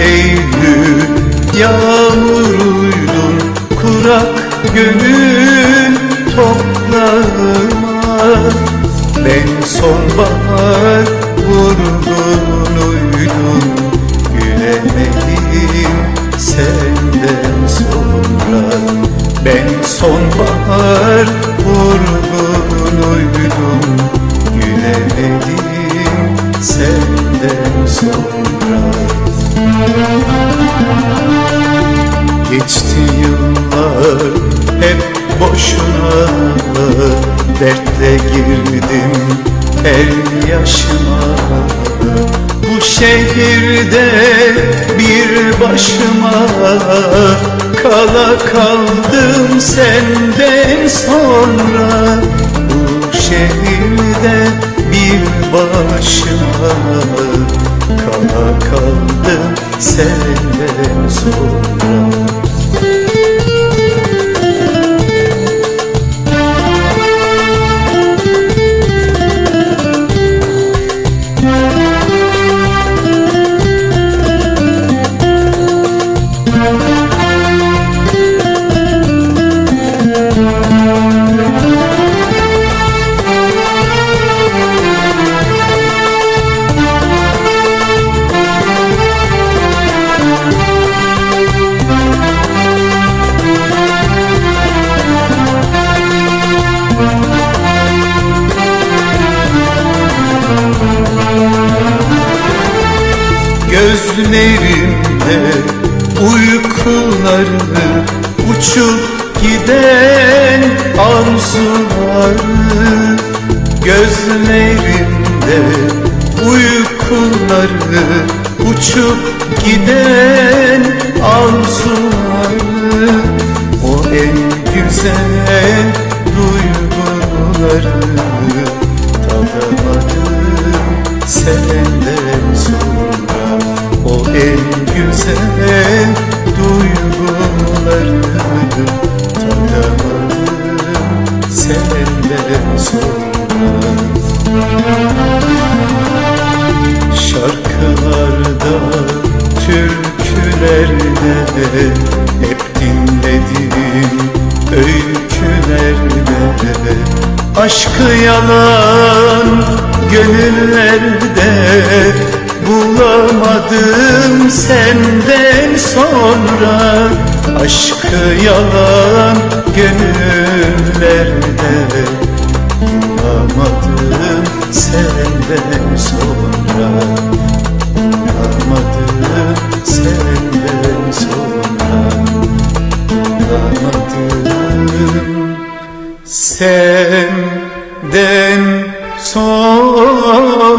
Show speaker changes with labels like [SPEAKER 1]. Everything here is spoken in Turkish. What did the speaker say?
[SPEAKER 1] Eylül yağmuruydun Kurak gönül toplağıma Ben sonbahar vurgunuydum Gülemedim senden sonra. Ben sonbahar hep boşuna Dertle girdim. Her yaşıma. Bu şehirde bir başıma Kala kaldım senden sonra. Bu şehirde bir başıma Kala kaldım senden sonra Gözlerimde uykuları uçup giden arzuları. Gözlerimde uykuları uçup giden arzuları. O en güzel duyguları tadamadım senden türkülerde hep dinledim. Öykülerde Aşkı yalan gönüllerde bulamadım senden sonra. Aşkı yalan gönüllerde bulamadım senden sonra. Bulamadım senden Bulamadım senden sonra